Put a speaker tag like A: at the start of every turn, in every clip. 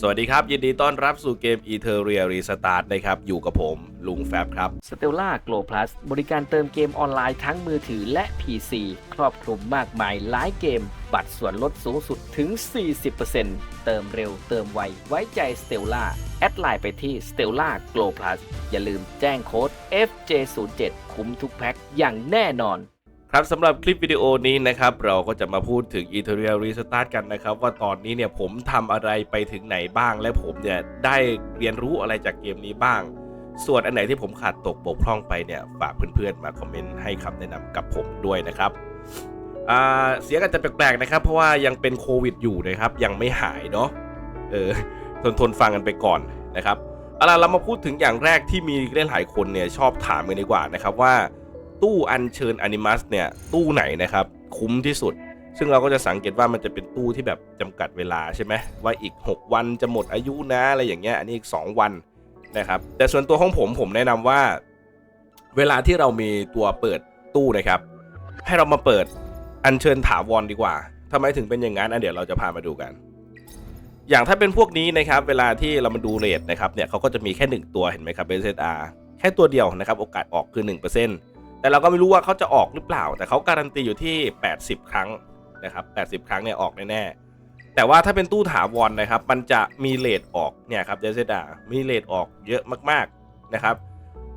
A: สวัสดีครับ ยินดีต้อนรับสู่เกม e t e r i a Restart นะครับ อยู่กับผมลุงแฟบครับ
B: s t e l l a Glow Plus บริการเติมเกมออนไลน์ทั้งมือถือและ PC ครอบคลุมมากมายหลายเกม บัตรส่วนลดสูงสุดถึง 40%เติมเร็วเติมไว ไว้ใจ Stella แอดไลน์ไปที่ Stella Glow Plus อย่าลืมแจ้งโค้ด FJ07 คุ้มทุกแพ็คอย่างแน่นอน
A: ครับสำหรับคลิปวิดีโอนี้นะครับเราก็จะมาพูดถึง e t e r i a Restart กันนะครับว่าตอนนี้เนี่ยผมทำอะไรไปถึงไหนบ้าง และผมเนี่ยได้เรียนรู้อะไรจากเกมนี้บ้าง ส่วนอันไหนที่ผมขาดตกบกพร่องไปเนี่ยฝากเพื่อนๆมาคอมเมนต์ให้คำแนะนำกับผมด้วยนะครับเสียงอาจจะแปลกๆนะครับ เพราะว่ายังเป็นโควิดอยู่นะครับ ยังไม่หายเนาะเออทนทนฟังกันไปก่อนนะครับเอาล่ะเรามาพูดถึงอย่างแรกที่มีหลายคนเนี่ยชอบถามกันดีกว่านะครับว่า ตู้อัญเชิญอนิมัสเนี่ยตู้ไหนนะครับคุ้มที่สุด ซึ่งเราก็จะสังเกตว่ามันจะเป็นตู้ที่แบบจำกัดเวลาใช่ไหมว่าอีก 6 วันจะหมดอายุนะอะไรอย่างเงี้ยอันนี้อีก 2 วันนะครับแต่ส่วนตัวของผมผมแนะนำว่า เวลาที่เรามีตัวเปิดตู้นะครับ ให้เรามาเปิดอัญเชิญถาวรดีกว่าทำไมถึงเป็นอย่างนั้นอะเดี๋ยวเราจะพามาดูกัน อย่างถ้าเป็นพวกนี้นะครับ เวลาที่เรามาดูเรทนะครับเนี่ยเขาก็จะมีแค่ 1 ตัวเห็นไหมครับ SSR แค่ตัวเดียวนะครับ โอกาสออกคือ 1% แต่เราก็ไม่รู้ว่าเขาจะออกหรือเปล่า แต่เขาการันตีอยู่ที่ 80 ครั้งนะครับ80 ครั้งเนี่ยออกแน่ๆแต่ว่าถ้าเป็นตู้ถาวรนะครับ มันจะมีเลทออกเนี่ยครับเจสดามีเลทออกเยอะมากๆนะครับ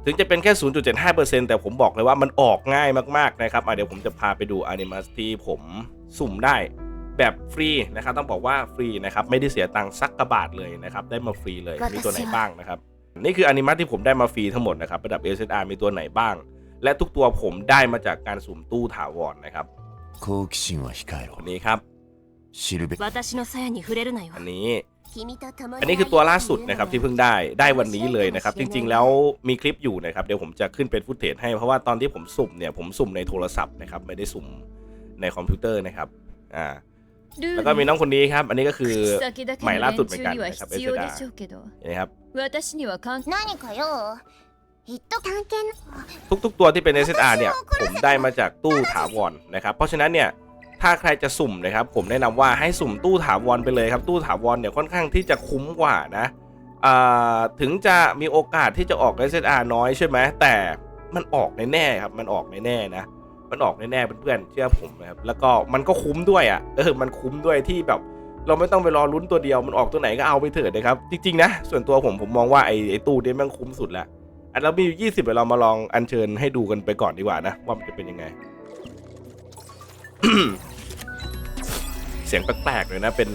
A: ถึงจะเป็นแค่ 0.75%แต่ผมบอกเลยว่ามันออกง่ายมากๆนะครับอะเดี๋ยวผมจะพาไปดูอนิมัสที่ผมสุ่มได้แบบฟรีนะครับต้องบอกว่าฟรีนะครับไม่ได้เสียตังค์สักกระบาทเลยนะครับได้มาฟรีเลยมีตัวไหนบ้างนะครับนี่คืออนิมัสที่ผมได้มาฟรีทั้งหมดนะครับระดับ SSR มีตัวไหนบ้าง และทุกตัวผมได้มาจากการสุ่มตู้ถาวรนะครับ
C: 好奇心は控えろ
A: คนนี้ครับ
C: 知るべき
D: 私の鞘に触れるなよ
A: อันนี้
D: 君と共に
A: อันนี้คือตัวล่าสุดนะครับที่เพิ่งได้ได้วันนี้เลยนะครับ จริง ๆ แล้วมีคลิปอยู่นะครับ เดี๋ยวผมจะขึ้นเป็นฟุตเทจให้เพราะว่าตอนที่ผมสุ่มเนี่ยผมสุ่มในโทรศัพท์นะครับไม่ได้สุ่มในคอมพิวเตอร์นะครับอ่า แล้วก็มีน้องคนนี้ครับ อันนี้ก็คือ
D: 口先だけ
A: ใหม่
D: の
A: ล่า
D: 連
A: สุดเหมือน
D: 中
A: กัน
D: には
A: นะครับ
D: 必要でしょうけど
A: นะครับ
D: 私には関係
E: 何かよ言っと関係な
A: ทุกๆตัวที่เป็น SSR เนี่ยผมได้มาจากตู้ถาวรนะครับ เพราะฉะนั้นเนี่ยถ้าใครจะสุ่มนะครับ ผมแนะนำว่าให้สุ่มตู้ถาวรไปเลยครับ ตู้ถาวรเนี่ยค่อนข้างที่จะคุ้มกว่านะอ่าถึงจะมีโอกาสที่จะออก SSR น้อยใช่ไหมแต่มันออกแน่ๆครับ มันออกแน่ๆนะมันออกแน่ๆเพื่อนๆเชื่อผมนะครับแล้วก็มันก็คุ้มด้วยอะเออมันคุ้มด้วยที่แบบ เราไม่ต้องไปรอลุ้นตัวเดียวมันออกตัวไหนก็เอาไปเถิดนะครับ จริงๆนะส่วนตัวผมผมมองว่าไอ้ไอ้ตู้นี้แมันคุ้มสุดแล้ว อันเรามีอยู่ยี่สิบเดี๋ยวเรามาลองอัญเชิญให้ดูกันไปก่อนดีกว่านะ ว่ามันจะเป็นยังไง เสียงแปลกๆเลยนะ เป็น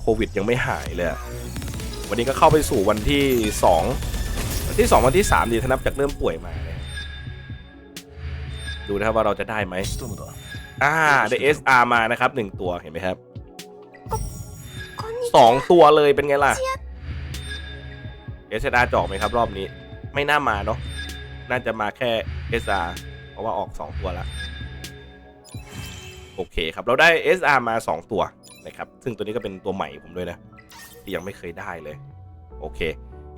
A: โควิดยังไม่หายเลยวันนี้ก็เข้าไปสู่วันที่สองวันที่สองวันที่สามดีถ้นับจากเริ่มป่วยมาดูนะครับว่าเราจะได้ไหมอ่าได้ร์มานะครับหนึ่งตัวเห็นไหมครับสองตัวเลยเป็นไงล่ะเอส SR จอกไหมครับรอบนี้ ไม่น่ามาเนาะน่าจะมาแค่ SR เพราะว่าออก 2 ตัวแล้วโอเคครับ เราได้ SR มา 2 ตัวนะครับ ซึ่งตัวนี้ก็เป็นตัวใหม่ผมด้วยนะ ที่ยังไม่เคยได้เลย โอเค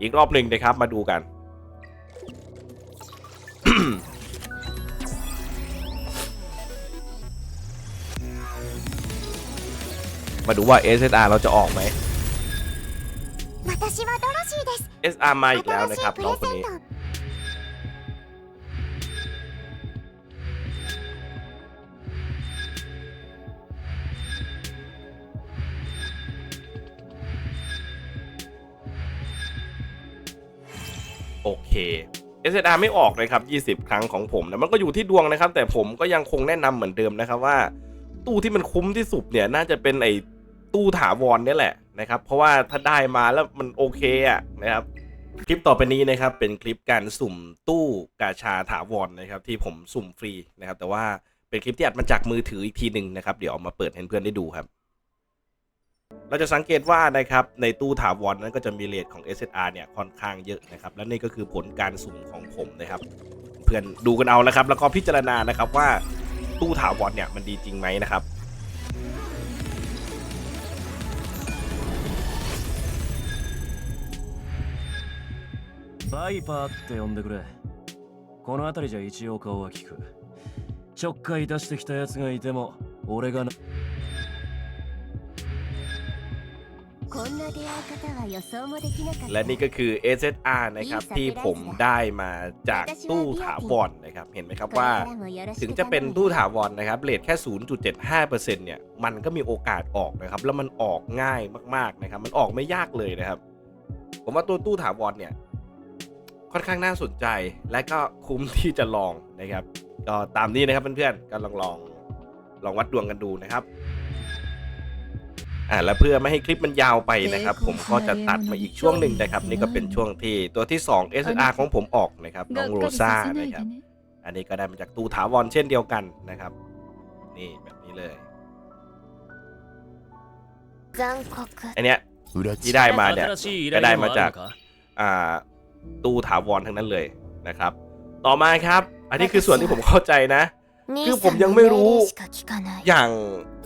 A: อีกรอบหนึ่งนะครับมาดูกัน มาดูว่า SSR เราจะออกไหม
E: 私はドロシーです
A: SR มาอีกแล้วนะ
E: 新し
A: ครับ
E: いプ
A: น้อง
E: レ
A: คน
E: ゼン
A: นี้
E: ト
A: โอเค SSR ไม่ออกเลยครับ 20 ครั้งของผมนะ มันก็อยู่ที่ดวงนะครับ แต่ผมก็ยังคงแนะนำเหมือนเดิมนะครับว่า ตู้ที่มันคุ้มที่สุดเนี่ย น่าจะเป็นไอ้ตู้ถาวรเนี่ยแหละ นะครับ เพราะว่าถ้าได้มาแล้วมันโอเคอะนะครับ คลิปต่อไปนี้นะครับเป็นคลิปการสุ่มตู้กาชาถาวรนะครับ ที่ผมสุ่มฟรีนะครับ แต่ว่าเป็นคลิปที่อัดมาจากมือถืออีกทีหนึ่งนะครับ เดี๋ยวเอามาเปิดให้เพื่อนได้ดูครับ เราจะสังเกตว่านะครับในตู้ถาวรนั้นก็จะมีเลทของ SSR เนี่ยค่อนข้างเยอะนะครับ และนี่ก็คือผลการสุ่มของผมนะครับ เพื่อนดูกันเอานะครับ แล้วก็พิจารณานะครับว่าตู้ถาวรเนี่ยมันดีจริงไหมนะครับ
F: バイパーって呼んでくれこの辺りじゃ一応顔は聞くちょっかい出してきたやつがいても俺がな
D: こんな 出会い方は予想もできなかった
A: และนี่ก็คือ SSR นะครับที่ผมได้มาจากตู้ถาวรนะครับ เห็นไหมครับ
D: これ
A: ว่า
D: からもよろし
A: ถึง
D: く
A: จะเป็น
D: 頼む
A: ตู้
D: よ
A: ถาวรนะครับเรทแค่ 0.75%เนี่ย มันก็มีโอกาสออกนะครับ แล้วมันออกง่ายมากๆนะครับ มันออกไม่ยากเลยนะครับ ผมว่าตัวตู้ถาวรเนี่ย ค่อนข้างน่าสนใจและก็คุ้มที่จะลองนะครับ ก็ตามนี้นะครับเพื่อนๆก็ลองลองลองวัดดวงกันดูนะครับอ่าและเพื่อไม่ให้คลิปมันยาวไปนะครับ ผมก็จะตัดมาอีกช่วงหนึ่งนะครับ นี่ก็เป็นช่วงที่ตัวที่ 2 SR ของผมออกนะครับน้องโรซ่านะครับ อันนี้ก็ได้มาจากตูถาวรเช่นเดียวกันนะครับ นี่แบบนี้เลยอันเนี้ยที่ได้มาเนี่ยก็ได้มาจากอ่า ตู้ถาวรทั้งนั้นเลยนะครับ ต่อมาครับ อันนี้คือส่วนที่ผมเข้าใจนะ คือผมยังไม่รู้อย่าง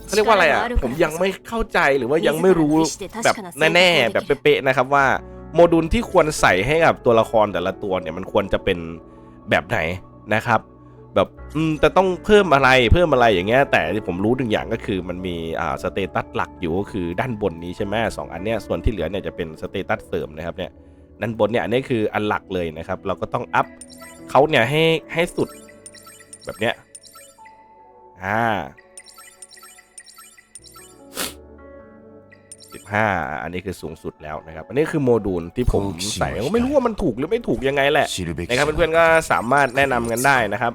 A: เขาเรียกว่าอะไรอะ ผมยังไม่เข้าใจหรือว่ายังไม่รู้แบบแน่ๆแบบเป๊ะๆนะครับว่าโมดูลที่ควรใส่ให้กับตัวละครแต่ละตัวเนี่ยมันควรจะเป็นแบบไหนนะครับ แบบอืมแต่ต้องเพิ่มอะไรเพิ่มอะไรอย่างเงี้ยแต่ที่ผมรู้หนึ่งอย่างก็คือมันมีอ่าสเตตัสหลักอยู่ก็คือด้านบนนี้ใช่ไหมสองอันเนี้ยส่วนที่เหลือเนี่ยจะเป็นสเตตัสเสริมนะครับเนี่ย ด้านบนเนี่ยน,นี่คืออันหลักเลยนะครับ เราก็ต้องอัพเขาเนี่ยให้ให้สุดแบบเนี้ยอ่าสิบห้าอันนี้คือสูงสุดแล้วนะครับ อันนี้คือโมดูลที่ผมใส่ไม่รู้ว่ามันถูกหรือไม่ถูกยังไงแหละนะครับเพื่อนๆก็สามารถแนะนำกันได้นะครับ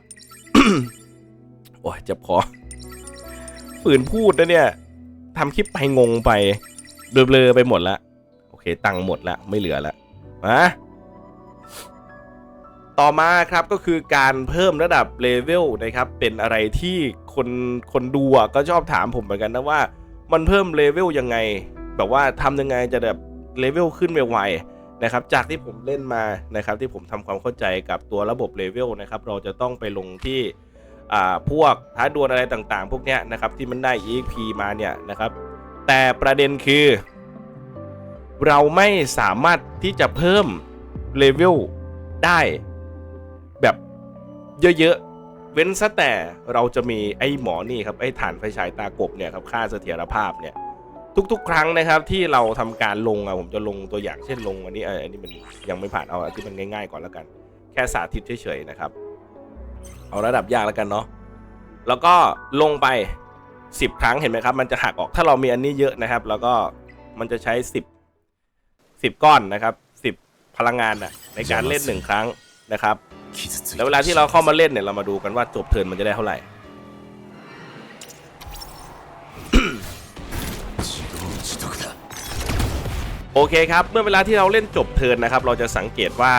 A: โอ้ยจะพอฝืนพูดนะเนี่ยทำคลิปไปงงไปเบลอๆไปหมดละโอเค ตังหมดละไม่เหลือละ มาต่อมาครับก็คือการเพิ่มระดับเลเวลนะครับ เป็นอะไรที่คนคนดูก็ชอบถามผมเหมือนกันนะว่า มันเพิ่มเลเวลยังไง แบบว่าทำยังไงจะแบบเลเวลขึ้นไวๆนะครับ จากที่ผมเล่นมานะครับ ที่ผมทำความเข้าใจกับตัวระบบเลเวลนะครับ เราจะต้องไปลงที่อ่าพวกท้าดวลอะไรต่างๆ พวกเนี้ยนะครับที่มันได้ EXP มาเนี่ยนะครับ แต่ประเด็นคือ เราไม่สามารถที่จะเพิ่มเลเวลได้แบบเยอะๆ เว้นซะแต่เราจะมีไอ้หมอนี่ครับ ไอ้ฐานไฟฉายตากบเนี่ยครับค่าเสถียรภาพเนี่ยทุกๆ ครั้งนะครับที่เราทำการลงอะผมจะลงตัวอย่างเช่นลงอันนี้อันนี้มันยังไม่ผ่านเอาอันที่มันง่าย ๆ ก่อนแล้วกัน แค่สาธิตเฉยๆนะครับ เอาระดับยากแล้วกันเนาะแล้วก็ลงไป 10 ครั้งเห็นไหมครับ มันจะหักออกถ้าเรามีอันนี้เยอะนะครับ แล้วก็มันจะใช้ 10 สิบก้อนนะครับสิบพลังงานนะในการเล่นหนึ่งครั้งนะครับแล้วเวลาที่เราเข้ามาเล่นเนี่ยเรามาดูกันว่าจบเทิร์นมันจะได้เท่าไหร่โอเคครับเมื่อเวลาที่เราเล่นจบเทิร์นนะครับ เราจะสังเกตว่า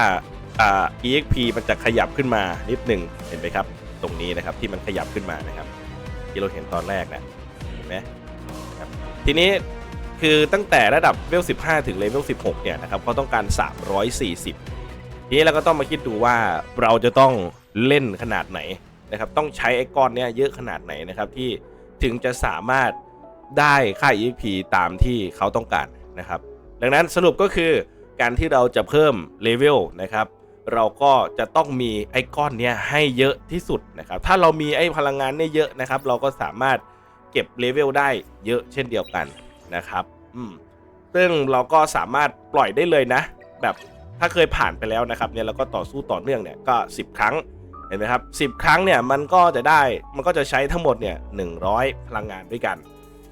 A: อ่า exp มันจะขยับขึ้นมานิดหนึ่งเห็นไหมครับ ตรงนี้นะครับที่มันขยับขึ้นมานะครับ ที่เราเห็นตอนแรกนะเห็นไหมทีนี้ คือตั้งแต่ระดับเลเวล 15 ถึงเลเวล 16 เนี่ยนะครับเขาต้องการ 340 ทีนี้เราก็ต้องมาคิดดูว่าเราจะต้องเล่นขนาดไหนนะครับ ต้องใช้ไอ้ก้อนเนี้ยเยอะขนาดไหนนะครับที่ถึงจะสามารถได้ค่า exp ตามที่เขาต้องการนะครับ ดังนั้นสรุปก็คือการที่เราจะเพิ่มเลเวลนะครับ เราก็จะต้องมีไอ้ก้อนเนี้ยให้เยอะที่สุดนะครับ ถ้าเรามีไอ้พลังงานเนี่ยเยอะนะครับ เราก็สามารถเก็บเลเวลได้เยอะเช่นเดียวกัน นะครับ อืม ซึ่งเราก็สามารถปล่อยได้เลยนะ แบบถ้าเคยผ่านไปแล้วนะครับ เนี่ยเราก็ต่อสู้ต่อเนื่องเนี่ยก็ 10 ครั้ง เห็นไหมครับ 10 ครั้งเนี่ยมันก็จะได้ มันก็จะใช้ทั้งหมดเนี่ย100 พลังงานด้วยกัน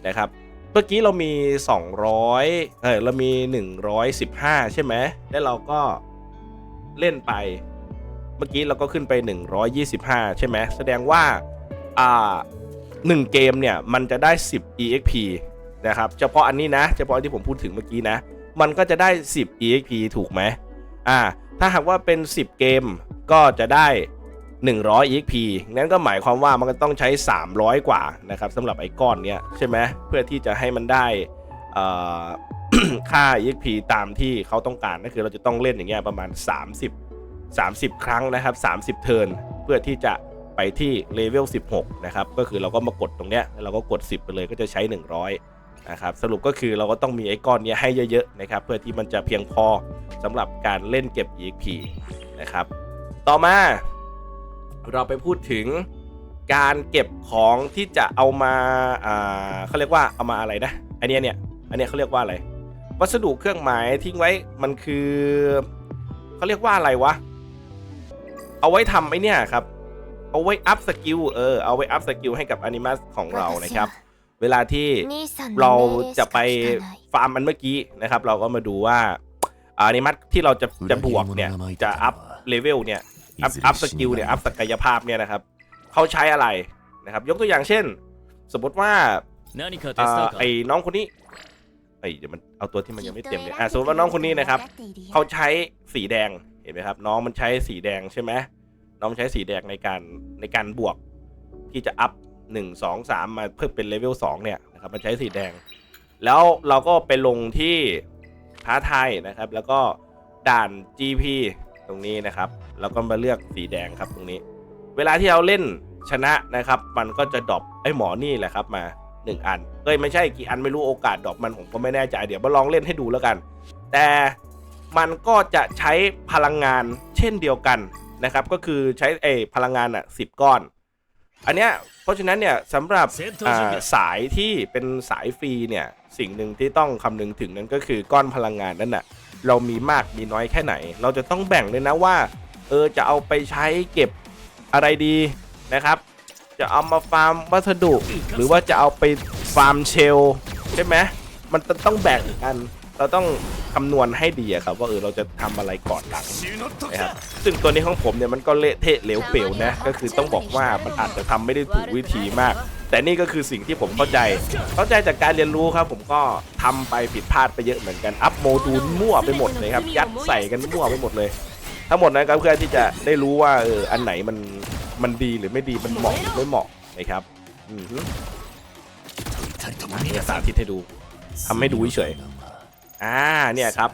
A: นะครับ เมื่อกี้เรามี 200 เออเรามี 115 ใช่ไหม แล้วเราก็เล่นไปเมื่อกี้เราก็ขึ้นไป 125 ใช่ไหม แสดงว่า อ่า 1 เกมเนี่ย มันจะได้ 10 EXP นะครับเฉพาะอันนี้นะ เฉพาะที่ผมพูดถึงเมื่อกี้นะ มันก็จะได้ 10 EXP ถูกไหมอ่าถ้าหากว่าเป็น 10 เกมก็จะได้ 100 EXP งั้นก็หมายความว่ามันก็ต้องใช้ 300 กว่านะครับสำหรับไอ้ก้อนเนี้ยใช่ไหมเพื่อที่จะให้มันได้ค่า EXP ตามที่เขาต้องการก็คือเราจะต้องเล่นอย่างเงี้ยประมาณ 30 30 ครั้งนะครับ 30 เทิร์นเพื่อที่จะไปที่เลเวล16 นะครับ ก็คือเราก็มากดตรงเนี้ยแล้วเราก็กด 10 ไปเลยก็จะใช้ 100 นะครับสรุปก็คือเราก็ต้องมีไอ้ก้อนนี้ให้เยอะๆนะครับเพื่อที่มันจะเพียงพอสำหรับการเล่นเก็บ EXP นะครับต่อมา เราไปพูดถึงการเก็บของที่จะเอามาอ่าเขาเรียกว่าเอามาอะไรนะอันนี้เนี่ยอันนี้เขาเรียกว่าอะไร วัสดุเครื่องหมายทิ้งไว้มันคือเขาเรียกว่าอะไรวะเอาไว้ทำไอเนี่ยครับเอาไว้อัพสกิลเออเอาไว้อัพสกิลให้กับอนิมัสของเรานะครับ เวลาที่เราจะไปฟาร์มมันเมื่อกี้นะครับ เราก็มาดูว่าอานิมัตที่เราจะจะบวกเนี่ยจะอัพเลเวลเนี่ยอัพอัพสกิลเนี่ยอัพศักยภาพเนี่ยนะครับเขาใช้อะไรนะครับ ยกตัวอย่างเช่น สมมติว่าไอ้น้องคนนี้ไอ้เดี๋ยวมันเอาตัวที่มันยังไม่เต็มเลยอะสมมติว่าน้องคนนี้นะครับเขาใช้สีแดงเห็นไหมครับ น้องมันใช้สีแดงใช่ไหมน้องใช้สีแดงในการในการบวกที่จะอัพ หนึ่งสองสามมาเพิ่มเป็นเลเวลสองเนี่ยนะครับมันใช้สีแดง แล้วเราก็ไปลงที่ท้าทายนะครับ แล้วก็ด่าน GP ตรงนี้นะครับ แล้วก็มาเลือกสีแดงครับตรงนี้ เวลาที่เราเล่นชนะนะครับ มันก็จะดรอปไอ้หมอนี่แหละครับมาหนึ่งอันเอ้ยไม่ใช่กี่อันไม่รู้โอกาสดรอปมันผมก็ไม่แน่ใจเดี๋ยวมาลองเล่นให้ดูแล้วกัน แต่มันก็จะใช้พลังงานเช่นเดียวกันนะครับ ก็คือใช้ไอ้พลังงานอะสิบก้อน อันเนี้ยเพราะฉะนั้นเนี่ยสำหรับสายที่เป็นสายฟรีเนี่ยสิ่งหนึ่งที่ต้องคำนึงถึงนั่นก็คือก้อนพลังงานนั่นน่ะเรามีมากมีน้อยแค่ไหน เราจะต้องแบ่งเลยนะว่าเออจะเอาไปใช้เก็บอะไรดีนะครับ จะเอามาฟาร์มวัสดุ หรือว่าจะเอาไปฟาร์มเชลใช่ไหมมันต้องแบ่งกัน เราต้องคำนวณให้ดีอะครับ ว่าเออเราจะทำอะไรก่อนหลังนะครับซึ่งตัวนี้ของผมเนี่ยมันก็เละเทะเหลวเปลวนะก็คือต้องบอกว่ามันอาจจะทำไม่ได้ถูกวิธีมาก แต่นี่ก็คือสิ่งที่ผมเข้าใจ เข้าใจจากการเรียนรู้ครับ ผมก็ทำไปผิดพลาดไปเยอะเหมือนกันอัพโมดูลมั่วไปหมดเลยครับยัดใส่กันมั่วไปหมดเลย ทั้งหมดนั้นก็เพื่อที่จะได้รู้ว่าเอออันไหนมันมันดีหรือไม่ดีมันเหมาะหรือไม่เหมาะนะครับอือฮึนี่สาธิตให้ดูทำให้ดูเฉยๆ อ่าเนี่ยครับ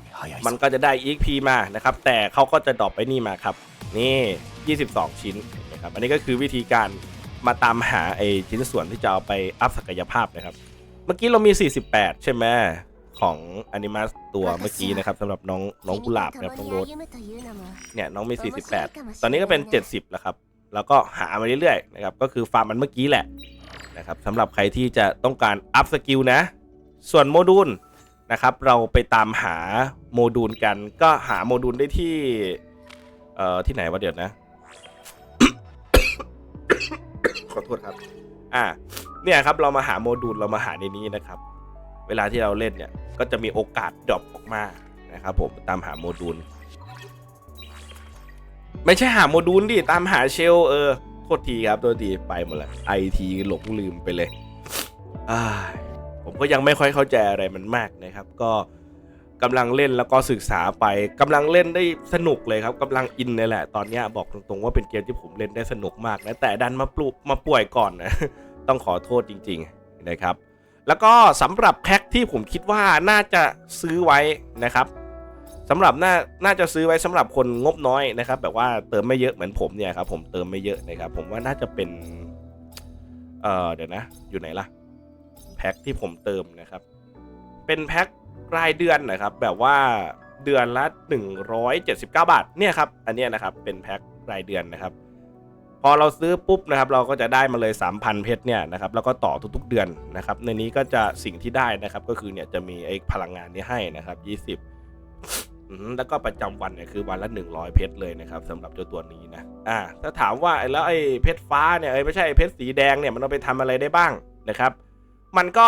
A: มันก็จะได้ EXP มานะครับ แต่เขาก็จะดอบไปนี่มาครับ นี่ 22 ชิ้นนะครับ อันนี้ก็คือวิธีการมาตามหาไอชิ้นส่วนที่จะเอาไปอัพศักยภาพนะครับ เมื่อกี้เรามี 48 ใช่ไหมของอนิมัสตัวเมื่อกี้นะครับสำหรับน้องน้องกุหลาบนะครับน้องรสเนี่ยน้องมี 48 ตอนนี้ก็เป็น 70 แล้วครับ แล้วก็หามาเรื่อยๆนะครับ ก็คือฟาร์มมันเมื่อกี้แหละนะครับสำหรับใครที่จะต้องการอัพสกิลนะ ส่วนโมดูล นะครับ เราไปตามหาโมดูลกัน ก็หาโมดูลได้ที่ เอ่อ ที่ไหนวะเดี๋ยวนะ ขอโทษครับ อ่า เนี่ยครับ เรามาหาโมดูลเรามาหาในนี้นะครับ เวลาที่เราเล่นเนี่ย ก็จะมีโอกาสดรอปออกมานะครับ ผมตามหาโมดูล ไม่ใช่หาโมดูลดิ ตามหาเชลเออ โทษทีครับ โทษทีไปหมดล้วไอทีหลงลืมไปเลยอ่า ผมก็ยังไม่ค่อยเข้าใจอะไรมันมากนะครับ ก็กำลังเล่นแล้วก็ศึกษาไปกำลังเล่นได้สนุกเลยครับกำลังอินเลยแหละ ตอนนี้บอกตรงๆว่าเป็นเกมที่ผมเล่นได้สนุกมากนะแต่ดันมาปลุกมาป่วยก่อนนะต้องขอโทษจริง ๆนะครับ แล้วก็สำหรับแพ็คที่ผมคิดว่าน่าจะซื้อไว้นะครับสำหรับน่าน่าจะซื้อไว้สำหรับคนงบน้อยนะครับ แบบว่าเติมไม่เยอะเหมือนผมเนี่ยครับผมเติมไม่เยอะนะครับ ผมว่าน่าจะเป็น เอ่อเดี๋ยวนะ อยู่ไหนล่ะ แพ็คที่ผมเติมนะครับ เป็นแพ็ครายเดือนนะครับ แบบว่าเดือนละ 179 บาท เนี่ยครับ อันนี้นะครับ เป็นแพ็ครายเดือนนะครับ พอเราซื้อปุ๊บนะครับ เราก็จะได้มาเลย 3,000 เพชรเนี่ยนะครับ แล้วก็ต่อทุกๆเดือนนะครับ ในนี้ก็จะสิ่งที่ได้นะครับ ก็คือเนี่ยจะมีไอ้พลังงานนี้ให้นะครับ 20แล้วก็ประจำวันเนี่ยคือวันละ 100 เพชรเลยนะครับสำหรับเจ้าตัวนี้นะอ่าถ้าถามว่าแล้วไอ้เพชรฟ้าเนี่ยไอ้ไม่ใช่ไอ้เพชรสีแดงเนี่ยมันเอาไปทำอะไรได้บ้างนะครับ มันก็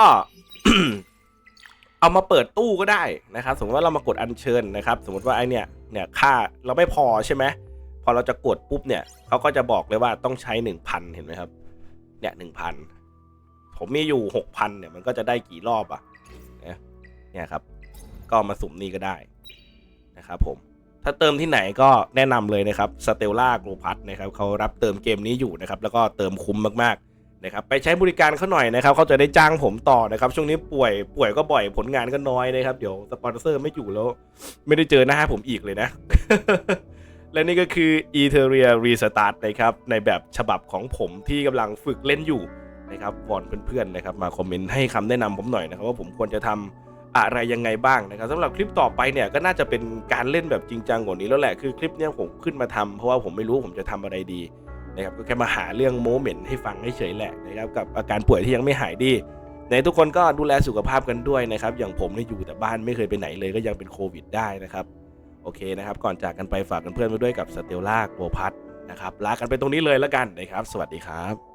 A: เอามาเปิดตู้ก็ได้นะครับ สมมติว่าเรามากดอัญเชิญนะครับ สมมติว่าไอเนี่ยเนี่ยค่าเราไม่พอใช่ไหมพอเราจะกดปุ๊บเนี่ยเขาก็จะบอกเลยว่าต้องใช้หนึ่งพันเห็นไหมครับ เนี่ยหนึ่งพันผมมีอยู่หกพันเนี่ยมันก็จะได้กี่รอบอะเนี่ยเนี่ยครับ ก็มาสุ่มนี่ก็ได้นะครับผมถ้าเติมที่ไหนก็แนะนำเลยนะครับสเตลล่าโกลพัทนะครับเขารับเติมเกมนี้อยู่นะครับ แล้วก็เติมคุ้มมากๆ นะครับไปใช้บริการเขาหน่อยนะครับเขาจะได้จ้างผมต่อนะครับ ช่วงนี้ป่วยป่วยก็บ่อยผลงานก็น้อยนะครับ เดี๋ยวสปอนเซอร์ไม่อยู่แล้ว ไม่ได้เจอหน้าผมอีกเลยนะ และนี่ก็คือ e t e r i a Restart นะครับ ในแบบฉบับของผมที่กำลังฝึกเล่นอยู่นะครับวอนเพื่อนๆนะครับ มาคอมเมนต์ให้คำแนะนำผมหน่อยนะครับ ว่าผมควรจะทำอะไรยังไงบ้างนะครับสำหรับคลิปต่อไปเนี่ยก็น่าจะเป็นการเล่นแบบจริงจังกว่านี้แล้วแหละคือคลิปเนี้ยผมขึ้นมาทำเพราะว่าผมไม่รู้ผมจะทำอะไรดี นะครับก็แค่มาหาเรื่องโมเมนต์ให้ฟังให้เฉยแหละนะครับกับอาการป่วยที่ยังไม่หายดีในทุกคนก็ดูแลสุขภาพกันด้วยนะครับ อย่างผมเนี่ยอยู่แต่บ้านไม่เคยไปไหนเลยก็ยังเป็นโควิดได้นะครับ โอเคนะครับ ก่อนจากกันไปฝากกันเพื่อนไว้ด้วยกับสเตลล่าโกพัทนะครับลากันไปตรงนี้เลยแล้วกันนะครับ สวัสดีครับ